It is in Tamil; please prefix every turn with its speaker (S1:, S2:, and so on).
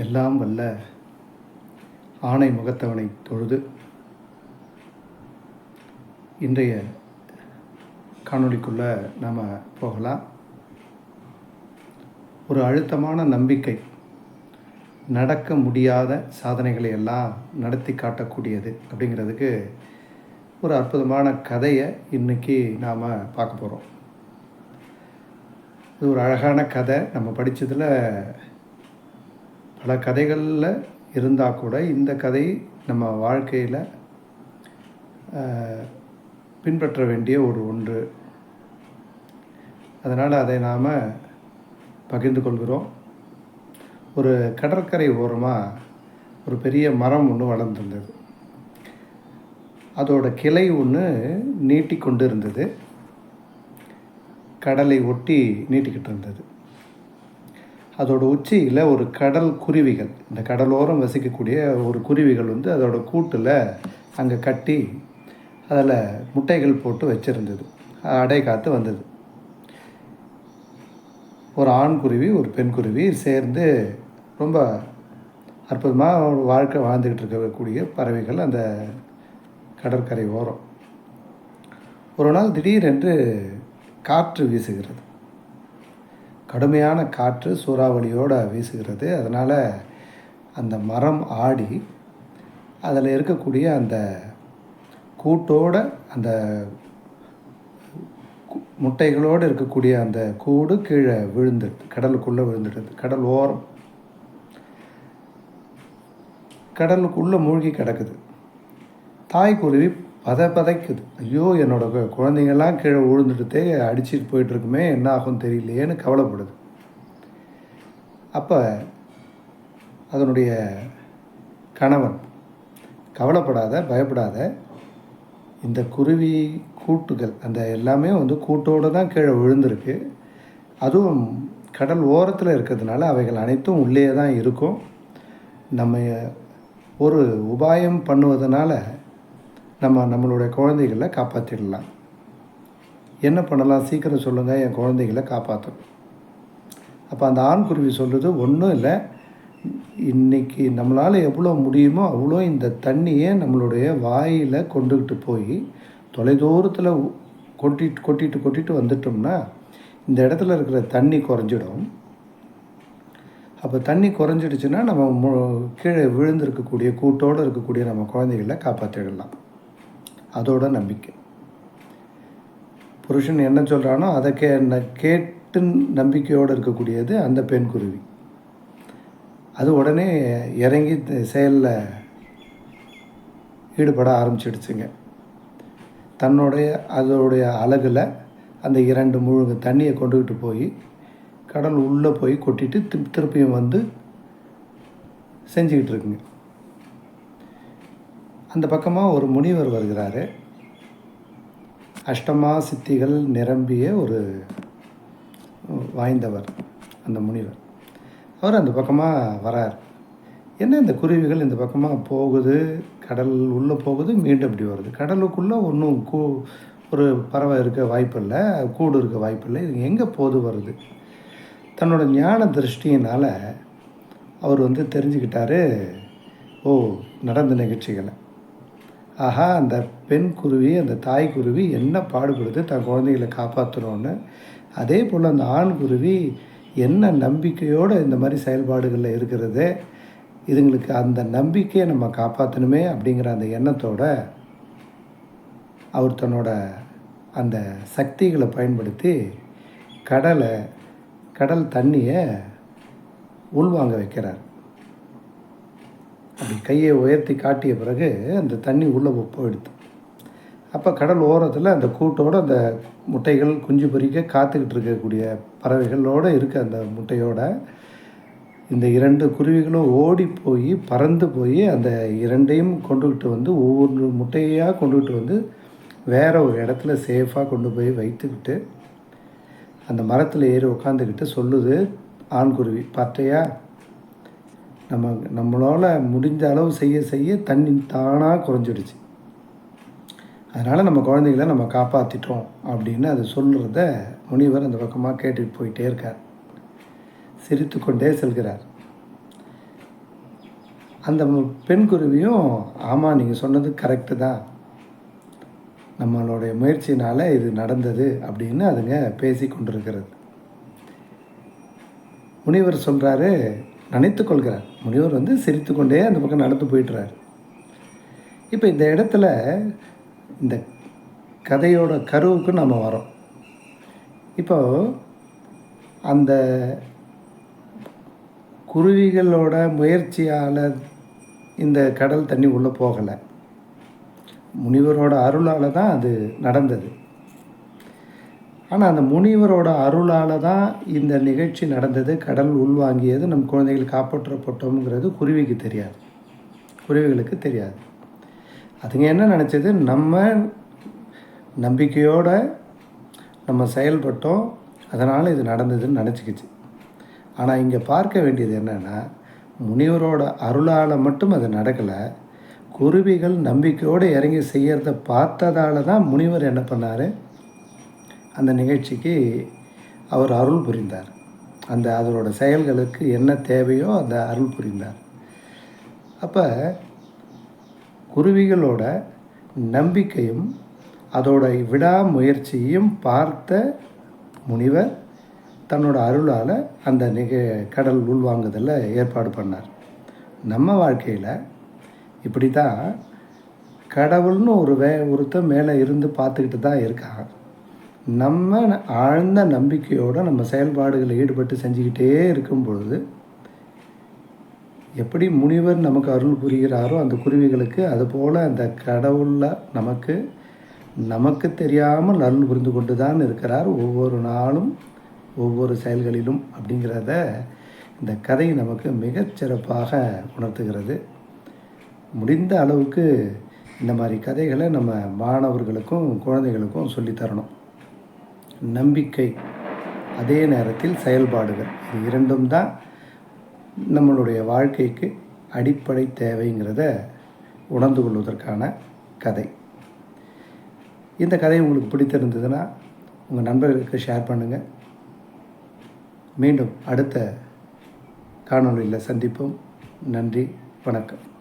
S1: எல்லாம் வல்ல ஆணை முகத்தவனை தொழுது. இன்றைய காணொளிக்குள்ளே நாம் போகலாம். ஒரு அழுத்தமான நம்பிக்கை நடக்க முடியாத சாதனைகளை எல்லாம் நடத்தி காட்டக்கூடியது அப்படிங்கிறதுக்கு ஒரு அற்புதமான கதையை இன்றைக்கி நாம் பார்க்க போகிறோம் இது ஒரு அழகான கதை. நம்ம படித்ததில் பல கதைகளில் இருந்தால் கூட இந்த கதை நம்ம வாழ்க்கையில் பின்பற்ற வேண்டிய ஒரு ஒன்று. அதனால் அதை நாம் பகிர்ந்து கொள்கிறோம். ஒரு கடற்கரை ஓரமாக ஒரு பெரிய மரம் ஒன்று வளர்ந்துருந்தது. அதோட கிளை ஒன்று நீட்டி கொண்டு இருந்தது கடலை ஒட்டி நீட்டிக்கிட்டு இருந்தது. அதோட உச்சியில் ஒரு கடல் குருவிகள். இந்த கடலோரம் வசிக்கக்கூடிய ஒரு குருவிகள் வந்து அதோட கூட்டில் அங்கே கட்டி அதில் முட்டைகள் போட்டு வச்சுருந்தது. அடை காத்து வந்தது. ஒரு ஆண் குருவி ஒரு பெண் குருவி சேர்ந்து ரொம்ப அற்புதமாக வாழ்க்கை வாழ்ந்துக்கிட்டு இருக்கக்கூடிய பறவைகள் அந்த கடற்கரை ஓரம். ஒரு நாள் திடீரென்று காற்று வீசுகிறது. கடுமையான காற்று சூறாவளியோடு வீசுகிறது. அதனால் அந்த மரம் ஆடி அதில் இருக்கக்கூடிய அந்த கூட்டோட அந்த முட்டைகளோடு இருக்கக்கூடிய அந்த கூடு கீழே விழுந்துடுது கடலுக்குள்ளே விழுந்துடுது. கடல் ஓரம். கடலுக்குள்ளே மூழ்கி கிடக்குது. தாய்க்குருவி பத பதைக்குது. ஐயோ என்னோட குழந்தைங்கள்லாம் குழந்தைங்கெல்லாம் கீழே விழுந்துட்டுதே அடிச்சிட்டு போயிட்டுருக்குமே என்ன ஆகும் தெரியலையேன்னு கவலைப்படுது. அப்போ அதனுடைய கணவன் கவலைப்படாத பயப்படாத இந்த குருவி கூட்டுகள் அந்த எல்லாமே வந்து கூட்டோடு தான் கீழே விழுந்திருக்கு. அதுவும் கடல் ஓரத்தில் இருக்கிறதுனால அவைகள் அனைத்தும் உள்ளே தான் இருக்கும். நம்ம ஒரு உபாயம் பண்ணுவதனால நம்ம நம்மளுடைய குழந்தைகளை காப்பாற்றிடலாம் என்ன பண்ணலாம்? சீக்கிரம் சொல்லுங்கள் என் குழந்தைகளை காப்பாற்றணும் அப்போ அந்த ஆண்குருவி சொல்கிறது ஒன்றும் இல்லை. இன்னைக்கு நம்மளால் எவ்வளோ முடியுமோ அவ்வளோ இந்த தண்ணியை நம்மளுடைய வாயில் கொண்டுக்கிட்டு போய் தொலைதூரத்தில் கொட்டிட்டு கொட்டிட்டு கொட்டிட்டு வந்துட்டோம்னா இந்த இடத்துல இருக்கிற தண்ணி குறைஞ்சிடும். அப்போ தண்ணி குறைஞ்சிடுச்சுன்னா நம்ம மு- கீழே விழுந்திருக்கக்கூடிய கூட்டோடு இருக்கக்கூடிய நம்ம குழந்தைகளை காப்பாற்றிடலாம் அதோட நம்பிக்கை. புருஷன் என்ன சொல்கிறானோ அதை கே கேட்டு நம்பிக்கையோடு இருக்கக்கூடியது அந்த பெண் குருவி. அது உடனே இறங்கி செயலில் ஈடுபட ஆரம்பிச்சிடுச்சுங்க. தன்னுடைய அதோடைய அழகில் அந்த இரண்டு முழுங்க தண்ணியை கொண்டுக்கிட்டு போய் கடல் உள்ளே போய் கொட்டிட்டு திருப்பியும் வந்து செஞ்சுக்கிட்டு இருக்குங்க. அந்த பக்கமாக ஒரு முனிவர் வருகிறார். அஷ்டமா சித்திகள் நிரம்பிய ஒரு வாய்ந்தவர் அந்த முனிவர். அவர் அந்த பக்கமாக வரார். என்ன இந்த குருவிகள் இந்த பக்கமாக போகுது? கடல் உள்ளே போகுது மீண்டும் இப்படி வருது. கடலுக்குள்ளே ஒன்றும் கூ ஒரு பறவை இருக்க வாய்ப்பில்லை கூடு இருக்க வாய்ப்பில்லை. இது எங்கே போது வருது? தன்னோட ஞான திருஷ்டியினால் அவர் வந்து தெரிஞ்சுக்கிட்டாரு ஓ நடந்த நிகழ்ச்சிகளை. ஆஹா அந்த பெண் குருவி அந்த தாய் குருவி என்ன பாடுபடுது தன் குழந்தைகளை காப்பாற்றணும்னு அதே போல் அந்த ஆண் குருவி என்ன நம்பிக்கையோடு இந்த மாதிரி செயல்பாடுகளில் இருக்கிறது இதுங்களுக்கு அந்த நம்பிக்கையை நம்ம காப்பாற்றணுமே அப்படிங்கிற அந்த எண்ணத்தோட அவர் தன்னோட அந்த சக்திகளை பயன்படுத்தி கடலை கடல் தண்ணியை உள்வாங்க வைக்கிறார். அப்படி கையை உயர்த்தி காட்டிய பிறகு அந்த தண்ணி உள்ளே போயிடுது. அப்போ கடல் ஓரத்தில் அந்த கூட்டோடு அந்த முட்டைகள் குஞ்சு பொறிக்க காத்துக்கிட்டு இருக்கக்கூடிய பறவைகளோடு இருக்க அந்த முட்டையோட இந்த இரண்டு குருவிகளும் ஓடி போய் பறந்து போய் அந்த இரண்டையும் கொண்டுக்கிட்டு வந்து ஒவ்வொரு முட்டையாக கொண்டுக்கிட்டு வந்து வேற ஒரு இடத்துல சேஃபாக கொண்டு போய் வைத்துக்கிட்டு அந்த மரத்தில் ஏறி உட்காந்துக்கிட்டு சொல்லுது ஆண்குருவி பார்த்தையா? நம்ம நம்மளால் முடிஞ்ச அளவு செய்ய செய்ய தண்ணி தானாக குறைஞ்சிடுச்சு. அதனால் நம்ம குழந்தைகளை நம்ம காப்பாற்றிட்டோம் அப்படின்னு அது சொல்கிறத முனிவர் அந்த பக்கமாக கேட்டுட்டு போயிட்டே இருக்கார். சிரித்து கொண்டே செல்கிறார். அந்த பெண் குருவியும் ஆமாம் நீங்கள் சொன்னது கரெக்டு தான். நம்மளுடைய முயற்சினால் இது நடந்தது அப்படின்னு அதுங்க பேசி கொண்டிருக்கிறது. முனிவர் சொல்கிறாரு நினைத்து கொள்கிறார் முனிவர் வந்து சிரித்து கொண்டே அந்த பக்கம் நடந்து போயிட்டுறார். இப்போ இந்த இடத்துல இந்த கதையோட கருவுக்கு நம்ம வரோம். இப்போ அந்த குருவிகளோட முயற்சியால் இந்த கடல் தண்ணி உள்ளே போகலை. முனிவரோட அருளால் தான் அது நடந்தது. ஆனால் அந்த முனிவரோட அருளால் தான் இந்த நிகழ்ச்சி நடந்தது. கடல் உள்வாங்கியது. நம் குழந்தைகள் காப்பாற்றப்பட்டோம்ங்கிறது குருவிக்கு தெரியாது. குருவிகளுக்கு தெரியாது. அதுங்க என்ன நினச்சது? நம்ம நம்பிக்கையோடு நம்ம செயல்பட்டோம். அதனால் இது நடந்ததுன்னு நினச்சிக்கிச்சு. ஆனால் இங்கே பார்க்க வேண்டியது என்னென்னா முனிவரோட அருளால் மட்டும் அது நடக்கலை. குருவிகள் நம்பிக்கையோடு இறங்கி செய்கிறத பார்த்ததால தான் முனிவர் என்ன பண்ணார்? அந்த நிகழ்ச்சிக்கு அவர் அருள் புரிந்தார். அந்த அதனோட செயல்களுக்கு என்ன தேவையோ அந்த அருள் புரிந்தார். அப்போ குருவிகளோட நம்பிக்கையும் அதோட விடாமுயற்சியும் பார்த்த முனிவர் தன்னோட அருளால் அந்த நிக கடல் உள்வாங்குதலில் ஏற்பாடு பண்ணார். நம்ம வாழ்க்கையில் இப்படி தான் கடவுள்னு ஒரு வே ஒருத்தன் மேலே இருந்து பார்த்துக்கிட்டு தான் இருக்கான். நம்ம ஆழ்ந்த நம்பிக்கையோடு நம்ம செயல்பாடுகளில் ஈடுபட்டு செஞ்சுக்கிட்டே இருக்கும் பொழுது எப்படி முனிவர் நமக்கு அருள் புரிகிறாரோ அந்த குருவிகளுக்கு அதுபோல் அந்த கடவுளில் நமக்கு நமக்கு தெரியாமல் அருள் புரிந்து கொண்டு தான் இருக்கிறார் ஒவ்வொரு நாளும் ஒவ்வொரு செயல்களிலும் அப்படிங்கிறத இந்த கதை நமக்கு மிகச்சிறப்பாக உணர்த்துகிறது. முடிந்த அளவுக்கு இந்த மாதிரி கதைகளை நம்ம மாணவர்களுக்கும் குழந்தைகளுக்கும் சொல்லித் தரணும். நம்பிக்கை. அதே நேரத்தில் செயல்பாடுகள். இது இரண்டும் தான் நம்மளுடைய வாழ்க்கைக்கு அடிப்படை தேவைங்கிறத உணர்ந்து கொள்வதற்கான கதை. இந்த கதை உங்களுக்கு பிடித்திருந்ததுன்னா உங்கள் நண்பர்களுக்கு ஷேர் பண்ணுங்கள் மீண்டும் அடுத்த காணொளியில் சந்திப்போம். நன்றி வணக்கம்.